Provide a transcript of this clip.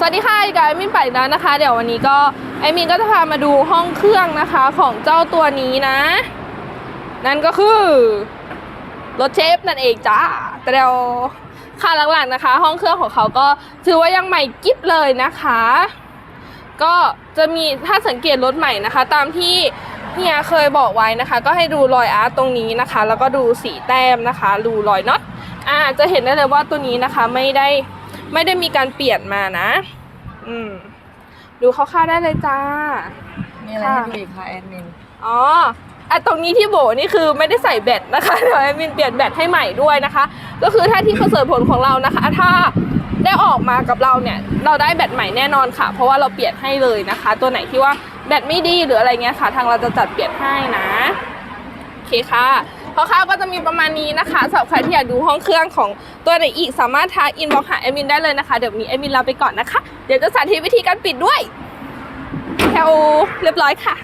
สวัสดีค่ะอีกไอมินไปแล้วนะคะ เดี๋ยววันนี้ก็ไอมินก็จะพามาดูห้องเครื่องนะคะของเจ้าตัวนี้นะ นั่นก็คือรถเชฟนั่นเองจ้าแต่เดี๋ยวค่ะหลังๆนะคะ ห้องเครื่องของเขาก็ถือว่ายังใหม่กิ๊บเลยนะคะ ก็จะมีถ้าสังเกตรถใหม่นะคะ ตามที่เฮียเคยบอกไว้นะคะ ก็ให้ดูรอยอาร์ตตรงนี้นะคะ แล้วก็ดูสีแต้มนะคะดูรอยน็อตอ่าจะเห็นได้เลยว่าตัวนี้นะคะไม่ได้ ไม่ได้มีการเปลี่ยนมานะ อืม ดูคร่าวๆได้เลยจ้า มีอะไรให้ดูอีกคะแอดมิน อ๋ออะตรงนี้ที่โบนี่คือไม่ได้ใส่แบตนะคะเดี๋ยวแอดมินเปลี่ยนแบตให้ใหม่ด้วยนะคะ ก็คือถ้าที่คอนเสิร์ตผลของเรานะคะ ถ้าได้ออกมากับเราเนี่ย เราได้แบตใหม่แน่นอนค่ะ เพราะว่าเราเปลี่ยนให้เลยนะคะ ตัวไหนที่ว่าแบตไม่ดีหรืออะไรเงี้ยค่ะ ทางเราจะจัดเปลี่ยนให้นะโอ เคค่ะคร่าวๆก็จะมีประมาณนี้นะคะสำหรับใครที่อยากดูห้องเครื่องของตัวไหนอีกสามารถทักอินบ็อกหาแอดมินได้เลยนะคะ เดี๋ยวมีแอดมินลาไปก่อนนะคะ เดี๋ยวจะสาธิตวิธีการปิดด้วยแถวเรียบร้อยค่ะ